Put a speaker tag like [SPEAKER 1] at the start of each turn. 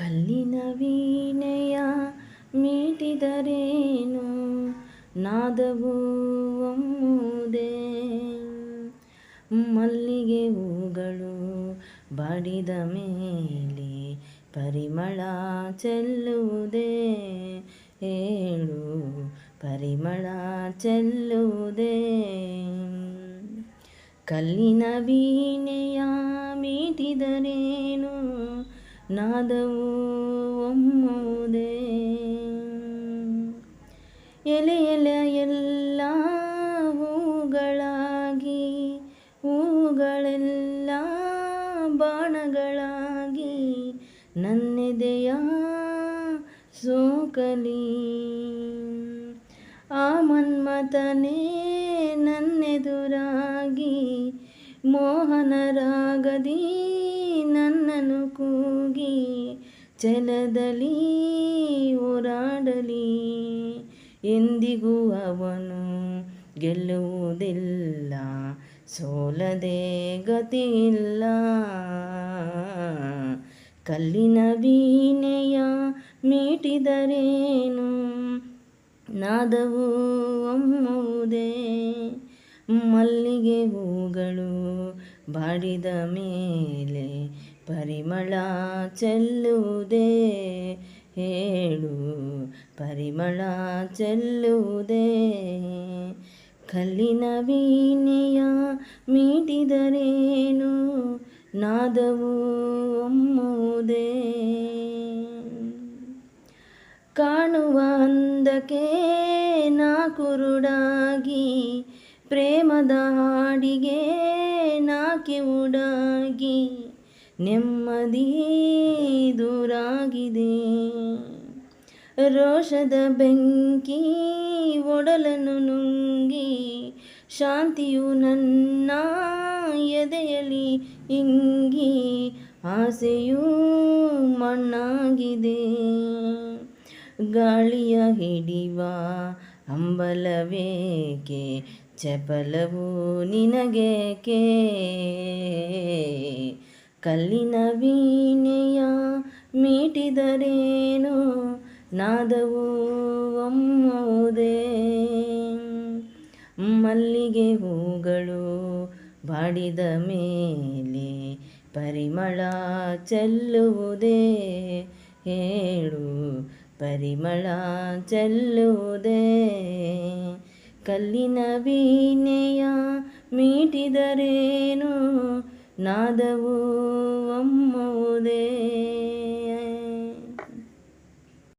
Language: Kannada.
[SPEAKER 1] ಕಲ್ಲಿನ ವೀಣೆಯ ಮೀಟಿದರೇನು? ನಾದವು ಒಮ್ಮುದೇ ಮಲ್ಲಿಗೆ ಹೂಗಳು ಬಡಿದ ಮೇಲೆ ಪರಿಮಳ ಚೆಲ್ಲುವುದೇ? ಹೇಳು ಪರಿಮಳ ಚೆಲ್ಲುವುದೇ? ಕಲ್ಲಿನ ವೀಣೆಯ ಮೀಟಿದರೇನು? ನಾದವು ಒಮ್ಮುವುದೇ. ಎಲೆ ಎಲೆ ಎಲ್ಲ ಹೂಗಳಾಗಿ, ಹೂಗಳೆಲ್ಲ ಬಾಣಗಳಾಗಿ, ನನ್ನೆದೆಯ ಸೋಕಲಿ. ಆ ಮನ್ಮತನೇ ನನ್ನೆದುರಾಗಿ ಮೋಹನ ರಾಗದಿ ನನ್ನನ್ನು ಕೂಗಿ, ಜನದಲ್ಲಿ ಓಡಾಡಲಿ ಎಂದಿಗೂ ಅವನು ಗೆಲ್ಲುವುದಿಲ್ಲ, ಸೋಲದೆ ಗತಿಯಿಲ್ಲ. ಕಲ್ಲಿನ ವೀಣೆಯ ಮೀಟಿದರೇನು? ನಾದವು ಒಮ್ಮುವುದೇ? ಮಲ್ಲಿಗೆ ಹೂಗಳು ಬಾಡಿದ ಮೇಲೆ ಪರಿಮಳ ಚೆಲ್ಲುವುದೇ? ಹೇಳು, ಪರಿಮಳ ಚೆಲ್ಲುವುದೇ? ಕಲ್ಲಿನ ವೀಣೆಯ ಮೀಟಿದರೇನು? ನಾದವು ಒಮ್ಮುವುದೇ? ಕಾಣುವ ಅಂದಕ್ಕೆ ನಾ ಕುರುಡಾಗಿ ಪ್ರೇಮದ ಹಾಡಿಗೆ ನಾ ಕಿವುಡಾಗಿ ನೆಮ್ಮದಿ ದೂರಾಗಿದೆ. ರೋಷದ ಬೆಂಕಿ ಒಡಲನ್ನು ನುಂಗಿ, ಶಾಂತಿಯು ನನ್ನ ಎದೆಯಲ್ಲಿ ಇಂಗಿ, ಆಸೆಯೂ ಮಣ್ಣಾಗಿದೆ. ಗಾಳಿಯ ಹಿಡಿವ ಅಂಬಲವೇಕೆ ಚಪಲವು ನಿನಗೇಕೆ? ಕಲ್ಲಿನ ವೀಣೆಯ ಮೀಟಿದರೇನು? ನಾದವು ಒಮ್ಮುವುದೇ. ಮಲ್ಲಿಗೆ ಹೂಗಳು ಬಾಡಿದ ಮೇಲೆ ಪರಿಮಳ ಚೆಲ್ಲುವುದೇ. ಹೇಳು ಪರಿಮಳ ಚೆಲ್ಲುವುದೇ. ಕಲ್ಲಿನ ವೀಣೆಯ ಮೀಟಿದರೇನು? ನಾದವು ಒಮ್ಮುವುದೇ